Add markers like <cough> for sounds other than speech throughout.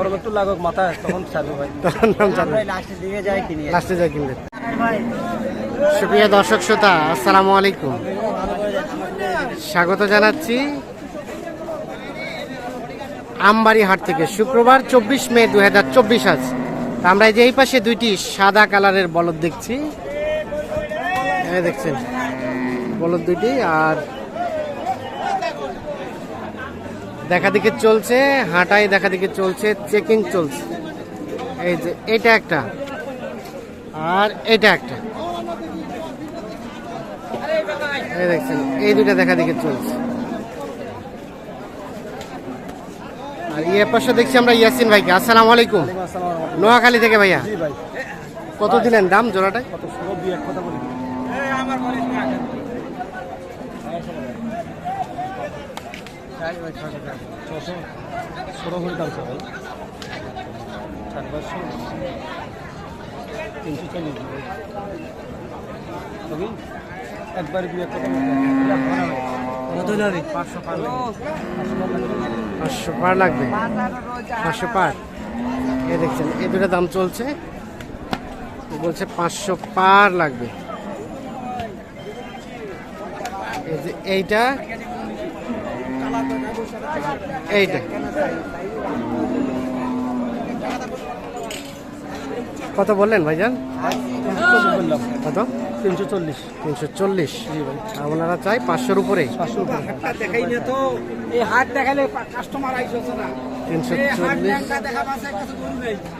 গরম একটু লাগুক মাথায় তখন ছাড়বে ভাই। তখন দাম জানবে লাস্টের দিকে যাই কিনি লাস্টে যা কিনবে সুপ্রিয় দর্শক শ্রোতা আসসালামু আলাইকুম। স্বাগত জানাচ্ছি আমবাড়ি হাট থেকে। শুক্রবার চব্বিশ মে দু হাজার চব্বিশ আজ। আমরা এই যে এই পাশে দুইটি সাদা কালারের বলদ দেখছি। দেখছেন বলদ দুইটি আর দেখা দেখি চলছে হাঁটাই দেখা দেখি চলছে চেকিং চলছে। এই যে এটা একটা। আর এটা একটা। এই দেখছেন এই দুটা দেখা দেখি চলছে। আর ইয়ে পাশে দেখছি আমরা ইয়াসিন ভাইকে। আসসালামু আলাইকুম। নোয়াখালী থেকে ভাইয়া। কত দিলেন দাম জোড়াটায় কত ষোলো দুই এক কথা বলি ছশো ষোলো ভরি দাম ভাই চার পাঁচশো। তিনশো চল্লিশ তবে একবার দুই এক কথা কত পাঁচশো পার পাঁচশো পার লাগবে? পাঁচশো পার? এই দেখছেন এই দুটো দাম চলছে। বলছে পাঁচশো পার লাগবে। এই যে এইটা এইটা। কত বললেন ভাইজান? বললাম কত? তিনশো চল্লিশ। তিনশো চল্লিশ জি ভাই আর ওনারা চাই পাঁচশোর উপরে। পাঁচশো উপরে। দেখাই না তো এই হাট দেখালে কাস্টমার আইসছে না। তিনশো চল্লিশ।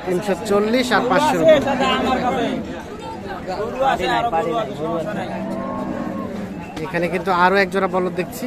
তিনশো চল্লিশ আর পাঁচশোর উপরে। দাদা আমার কাছে। গরু আছে আর গরু আছে সমস্যা নাই। এখানে কিন্তু আরও একজোড়া বলদ দেখছি।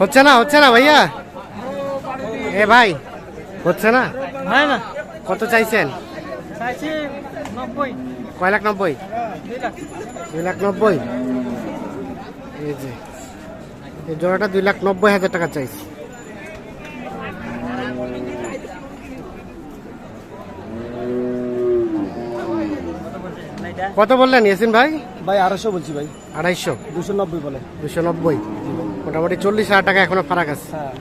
হচ্ছে না হচ্ছে না ভাইয়া? এ ভাই হচ্ছে না? হয় না। কত চাইছেন? কয় লাখ নব্বই? দুই লাখ নব্বই? এই যে এই জোড়াটা দুই লাখ নব্বই হাজার টাকা চাইছি। কত বললেন ইয়াসিন ভাই? ভাই আড়াইশো বলছি ভাই। আড়াইশো? দুশো নব্বই বলে। দুশো নব্বই? মোটামুটি চল্লিশ হাজার টাকা এখনও ফারাক আছে। হ্যাঁ।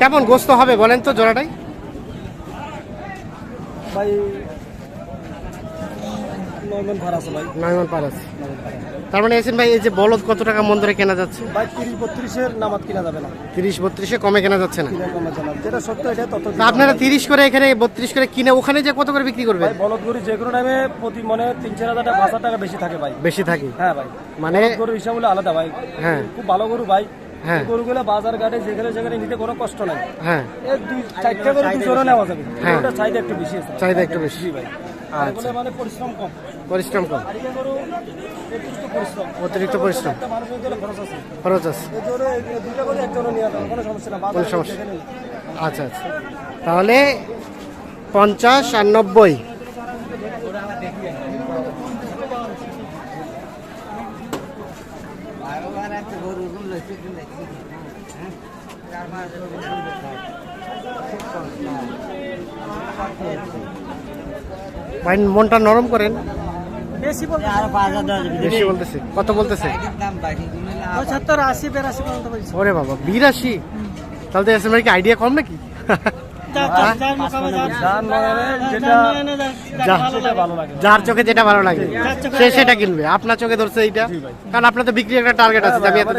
কেমন গোস্ত হবে বলেন তো জোড়াটাই? ভাই নয় মন আছে ভাই। নয় পার আছে। তার মানে ভাই এই যে বলদ কত টাকা মন ধরে কেনা যাচ্ছে? ভাই তিরিশ বত্রিশের নামাজ কিনা যাবে না। তিরিশ বত্রিশে কমে কেনা যাচ্ছে না? কিনা জানা যেটা সত্য এটা তত আপনারা তিরিশ করে এখানে বত্রিশ করে কিনে ওখানে যে কত করে বিক্রি করবে ভাই বলদ গরু যে কোনো টাইমে প্রতি মনে তিন চার হাজার টাকা পাঁচ টাকা বেশি থাকে ভাই। বেশি থাকে? হ্যাঁ ভাই। মানে গরুর হিসাব হলে আলাদা ভাই। হ্যাঁ। খুব ভালো গরু ভাই। হ্যাঁ। গরুগুলো বাজার ঘাটে যেখানে যেখানে নিতে কোনো কষ্ট নাই। হ্যাঁ। দুই চারটা গরু দুজনে নেওয়া যাবে। হ্যাঁ। চাহিদা একটু বেশি আছে। চাহিদা একটু বেশি। ভাই। আচ্ছা। মানে পরিশ্রম কম। পরিশ্রম অতিরিক্ত পরিশ্রম। খরচ আছে। কোনো সমস্যা আচ্ছা আচ্ছা। তাহলে পঞ্চাশ আর নব্বই। ভাই মনটা নরম করেন। বেশি বলতেছে। কত বলতেছে? পঁচাত্তর আশি বেরাশি পর্যন্ত বলছি। ওরে বাবা বিরাশি? তাহলে তো এস এম কি আইডিয়া কম নাকি? <laughs> যার চোখে যেটা ভালো লাগে। সে সেটা কিনবে। আপনার চোখে ধরছে এইটা। কারণ আপনার তো বিক্রি একটা টার্গেট আছে আমি এত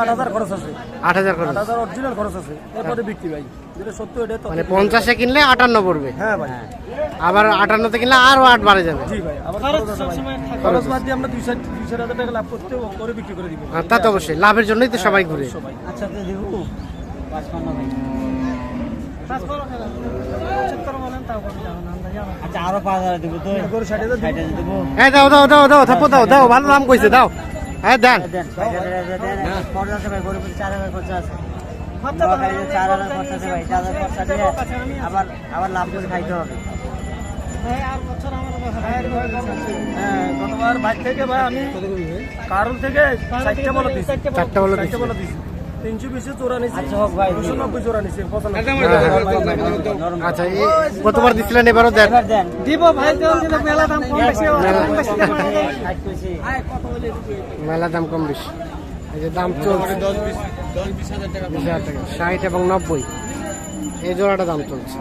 আট হাজার খরচ আছে। আট হাজার করে অরিজিনাল খরচ আছে। এরপরে বিক্রি ভাই। যেটা সত্য এটা তো মানে পঞ্চাশে কিনলে আটান্ন পড়বে। হ্যাঁ ভাই। আবার আটান্নতে কিনলে আরও আট বাড়ে যাবে। জি ভাই আবার খরচ আছে ভাই। খরচ বাদ দিয়ে আমরা দুইশো দুইশো হাজার টাকা লাভ করতে করে বিক্রি করে দিব। হ্যাঁ, তা তো অবশ্যই। লাভের জন্যই তো সবাই ঘুরে। আচ্ছা দাও দাও দাও দাও থাপো দাও দাও ভালো দাম কইছে দাও। হ্যাঁ দেন। আবার আবার লাভ করে খাইতে হবে। হ্যাঁ গতবার বাইক থেকে ভাই আমি কারণ থেকে চারটে বলে দিচ্ছি চারটা বলে চারটে বলে দিচ্ছি তিনশো বিশে চোরা নিচ্ছি আচ্ছা দুশো নব্বই চোরা নিচ্ছি আচ্ছা কতবার দিচ্ছিলেন এবারও দেন। দিব ভাই মেলা দাম কম বেশি মেলা দাম কম বেশি। এই যে দাম চলছে। বিশ হাজার টাকা ষাট এবং নব্বই। এই জোড়াটা দাম চলছে।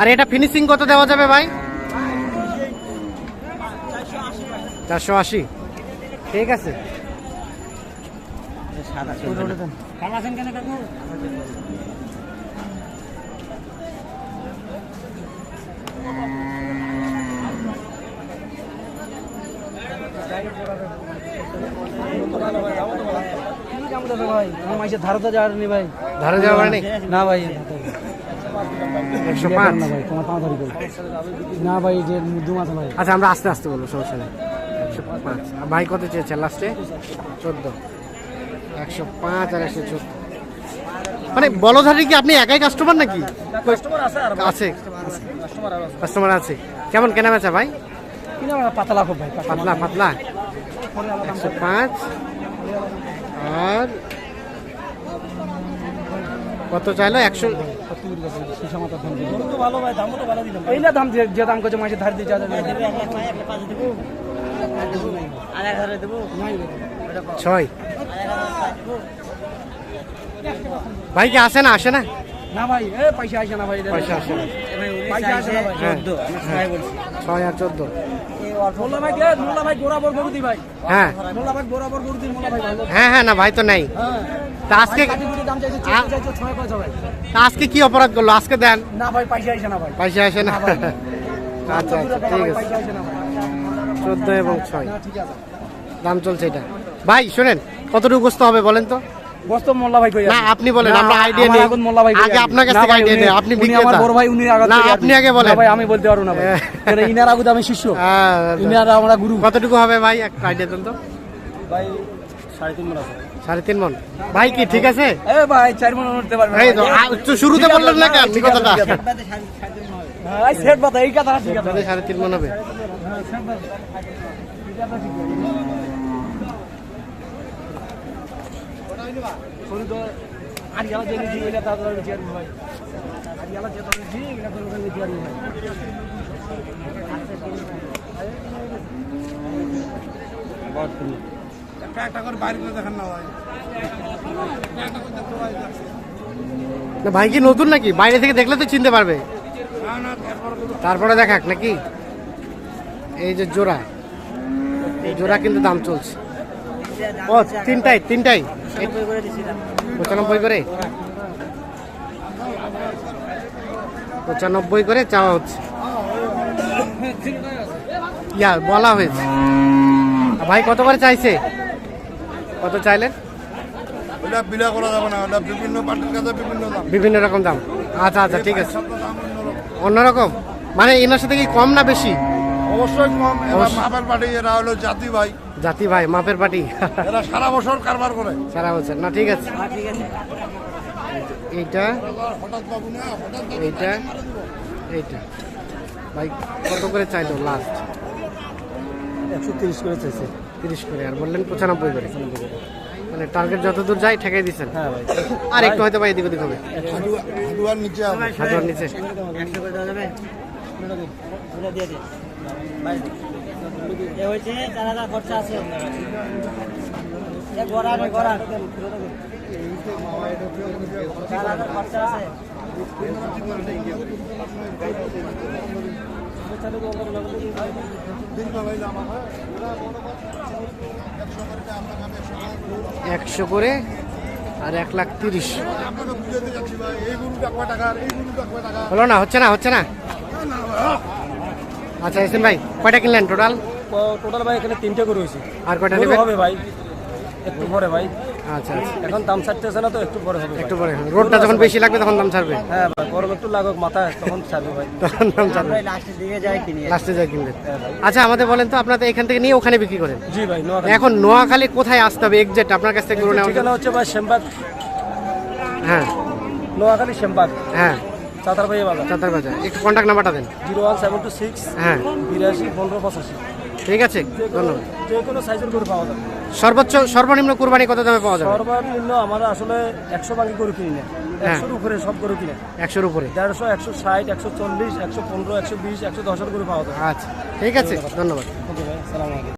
আর এটা ফিনিশিং কত দেওয়া যাবে ভাই? চারশো আশি। ঠিক আছে সাদা কাল আছেন কেন কাকু ভাই আমার যাওয়ার নি ভাই। ধরে যাওয়া মানে? না ভাই একশো পাঁচ? ভাই তোমার তাড়াতাড়ি করো না ভাই যে দু মাস ভাই আচ্ছা আমরা আস্তে আস্তে বলব সমস্যা নেই। একশো পাঁচ। ভাই কত চেয়েছে? লাস্টে? চোদ্দ। একশো পাঁচ আর একশো চোদ্দ মানে বলধারি কি আপনি একাই কাস্টমার নাকি? আছে কাস্টমার আছে। কেমন কেনা বেচা ভাই? পাতলা খুব ভাই পাতলা। পাতলা একশো পাঁচ। আর কত চাইলো? একশো দাম যে দাম করছে মাসে ধার দিয়ে ছয় আর এক হাজার পাঁচ দেবো ভাই কি আসে না? আসে না? না ভাই এ পয়সা আসে না ভাই পয়সা আসে না। পয়সা হ্যাঁ। চোদ্দ আমি সবাই বলছি। ছয় আর চোদ্দ। এই অল্প মোল্লা ভাই কে? মোল্লা ভাই বরাবর গরু দি ভাই। হ্যাঁ। মোল্লা ভাই বরাবর গরু দি মোল্লা ভাই হ্যাঁ হ্যাঁ না ভাই তো নেই। হ্যাঁ। তা আজকে দাম চাইছে ভাই। কি অপরাধ করল? আজকে দেন। না ভাই পয়সা আসে না ভাই। পয়সা আসে না। আচ্ছা আচ্ছা ঠিক আছে। চোদ্দ এবং ছয়। না ঠিক আছে। দাম চলছে এটা। ভাই শোনেন। কতটুকু গোস্ত হবে বলেন তো? বস্ত মোল্লা ভাই কই না আপনি বলেন আমরা আইডিয়া নেই। আগত মোল্লা ভাই আগে আপনার কাছ থেকে আইডিয়া নেই আপনি উনি আমার বড় ভাই উনি আগে না আপনি আগে বলেন। ভাই আমি বলতে পারব না ভাই। হ্যাঁ। ইনার আগুতে আমি শিষ্য। হ্যাঁ, ইনার আমরা গুরু। কতটুকু হবে ভাই? একটা আইডিয়া দেন তো। ভাই সাড়ে তিন মন আছে। সাড়ে তিন মন। ভাই কি ঠিক আছে? ভাই চার মন উঠতে পারবে এই তো শুরুতে বললেন না কেন? কথাটা ঠিক আছে। হ্যাঁ সেট কথা এই কথা ঠিক আছে। সাড়ে তিন মন হবে আরিয়ালা যে নিছি এটা তাদের বিচার ভাই কি নতুন নাকি? বাইরে থেকে দেখলে তো চিনতে পারবে। তারপরে দেখাক নাকি? এই যে জোড়া, এই জোড়া কিন্তু দাম চলছে। ও তিনটাই তিনটাই? পঁচানব্বই করে পঁচানব্বই করে? চাওয়া হচ্ছে। ইয়া বলা হয়েছে। ভাই কত করে চাইছে? কত চাইলেন? ওটা বিলা করা না বিভিন্ন পার্টির কাছে বিভিন্ন দাম। বিভিন্ন রকম দাম। আচ্ছা আচ্ছা ঠিক আছে। অন্যরকম মানে এনার সাথে কি কম না বেশি? অবশ্যই কম। এরা মাপের পার্টি এরা হলো জাতি ভাই জাতি ভাই মাপের পাটি এরা সারা বছর কারবার করে। সারা বছর। না ঠিক আছে। হ্যাঁ ঠিক আছে। এইটা হঠাৎ বাবু না হঠাৎ এইটা এইটা। ভাই কত করে চাইলো লাস্ট একশো তিরিশ করে চাইছে। তিরিশ করে আর বললেন পঁচানব্বই করে। মানে টার্গেট যত দূর যায় ঠেকাই দিচ্ছেন। হ্যাঁ ভাই। আর একটু হয়তো ভাই এদিক ওদিক হবে। হাডুয়া- নিচে হবে। নিচে। একশো করে দেওয়া যাবে ওটা দিয়ে দে এ হয়েছে চার হাজার খরচা আছে এ গড়া চার হাজার খরচা আছে একশো করে আর এক লাখ তিরিশ হলো না হচ্ছে না হচ্ছে না। আচ্ছা এসেন ভাই কয়টা কিনলেন টোটাল টোটাল ভাই এখানে তিনটে গরু হয়েছে। আর কয়টা নেবেন? হবে ভাই একটু পরে ভাই। আচ্ছা আচ্ছা। এখন দাম ছাড়তেছে না তো একটু পরে হবে একটু পরে রোডটা যখন বেশি লাগবে তখন দাম ছাড়বে? হ্যাঁ ভাই গরম একটু লাগুক মাথা তখন ছাড়বে ভাই। <laughs> তখন দাম ছাড়বে। লাস্টের দিকে যাই কিনি লাস্টে যা কিনবেন আচ্ছা আমাদের বলেন তো আপনাদের এখান থেকে নিয়ে ওখানে বিক্রি করেন। জি ভাই নোয়াখালী। এখন নোয়াখালী কোথায় আসতে হবে এক্সাক্ট আপনার কাছ থেকে গরু নেওয়া ঠিকানা হচ্ছে ভাই শ্যামবাগ হ্যাঁ। নোয়াখালী শ্যামবাগ হ্যাঁ। চাতার ভাই বাজার। চাতার বাজার একটু কন্ট্যাক্ট নাম্বারটা দেন। Zero one seven two six হ্যাঁ। বিরাশি পনেরো পঁচাশি। ঠিক আছে কোনো ধন্যবাদ। যে কোনো সাইজের গরু পাওয়া যাবে। সর্বোচ্চ সর্বনিম্ন কুরবানি কত দামে পাওয়া যাবে? সর্বনিম্ন আমরা আসলে একশো বাঙ্গি গরু কিনি না। হ্যাঁ। একশোর উপরে সব গরু কিনে। একশোর উপরে। দেড়শো একশো ষাট একশো চল্লিশ একশো পনেরো একশো বিশ একশো দশের গরু পাওয়া যাবে। আচ্ছা ঠিক আছে ধন্যবাদ। ওকে ভাই সালাম আলাইকুম।